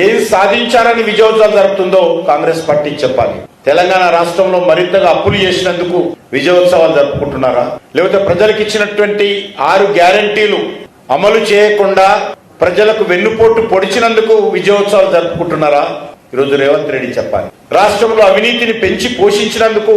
ఏది సాధించారని విజయోత్సవాలు జరుపుతుందో కాంగ్రెస్ పార్టీ చెప్పాలి. తెలంగాణ రాష్ట్రంలో మరింతగా అప్పులు చేసినందుకు విజయోత్సవాలు జరుపుకుంటున్నారా? లేకపోతే ప్రజలకు ఇచ్చినటువంటి ఆరు గ్యారంటీలు అమలు చేయకుండా ప్రజలకు వెన్నుపోటు పొడిచినందుకు విజయోత్సవాలు జరుపుకుంటున్నారా? ఈరోజు రేవంత్ రెడ్డి చెప్పాలి. రాష్ట్రంలో అవినీతిని పెంచి పోషించినందుకు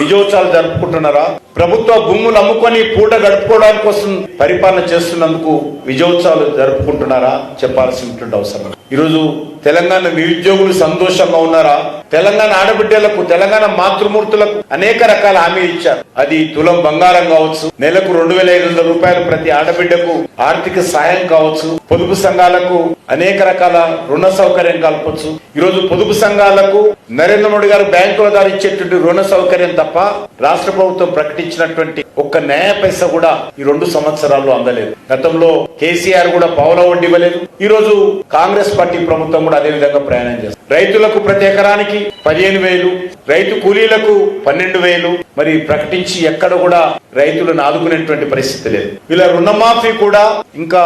విజయోత్సవాలు జరుపుకుంటున్నారా? ప్రభుత్వ భూములు అమ్ముకొని పూట గడుపుకోవడానికి కోసం పరిపాలన చేస్తున్నందుకు విజయోత్సవాలు జరుపుకుంటున్నారా? చెప్పాల్సినటువంటి అవసరం ఈరోజు తెలంగాణ నిరుద్యోగులు సంతోషంగా ఉన్నారా? తెలంగాణ ఆడబిడ్డలకు తెలంగాణ మాతృమూర్తులకు అనేక రకాల హామీ ఇచ్చారు. అది తులం బంగారం కావచ్చు నెలకు రెండు వేల ఐదు వందల రూపాయలు ప్రతి ఆడబిడ్డకు ఆర్థిక సాయం కావచ్చు పొదుపు సంఘాలకు అనేక రకాల రుణ సౌకర్యం కల్పొచ్చు. ఈరోజు పొదుపు సంఘాలకు నరేంద్ర మోడీ గారు బ్యాంకుల ద్వారా ఇచ్చేటువంటి రుణ సౌకర్యం తప్ప రాష్ట్ర ప్రభుత్వం ప్రకటించినటువంటి ఒక్క న్యాయ పైస కూడా ఈ రెండు సంవత్సరాల్లో అందలేదు. గతంలో కేసీఆర్ కూడా పావుల వడ్డీ ఇవ్వలేదు. ఈ రోజు కాంగ్రెస్ పార్టీ ప్రభుత్వం కూడా అదే విధంగా ప్రయాణం చేస్తుంది. రైతులకు ప్రతి ఎకరానికి పదిహేను వేలు రైతు కూలీలకు పన్నెండు వేలు మరి ప్రకటించి ఎక్కడ కూడా రైతులను ఆదుకునేటువంటి పరిస్థితి లేదు. వీళ్ళ రుణమాఫీ కూడా ఇంకా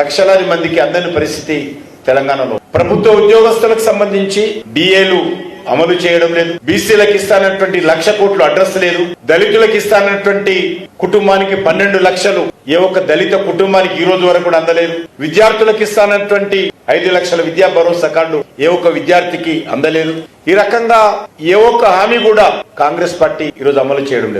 లక్షలాది మందికి అందని పరిస్థితి తెలంగాణలో. ప్రభుత్వ ఉద్యోగస్తులకు సంబంధించి డిఏలు అమలు చేయడం లేదు. బీసీలకు ఇస్తానటువంటి లక్ష కోట్లు అడ్రస్ లేదు. దళితులకు ఇస్తానటువంటి కుటుంబానికి పన్నెండు లక్షలు ఏ ఒక్క దళిత కుటుంబానికి ఈ రోజు వరకు కూడా అందలేదు. విద్యార్థులకు ఇస్తానటువంటి ఐదు లక్షల విద్యా భరోసా కార్డు ఏ ఒక్క విద్యార్థికి అందలేదు. ఈ రకంగా ఏ ఒక్క హామీ కూడా కాంగ్రెస్ పార్టీ ఈ రోజు అమలు చేయడం లేదు.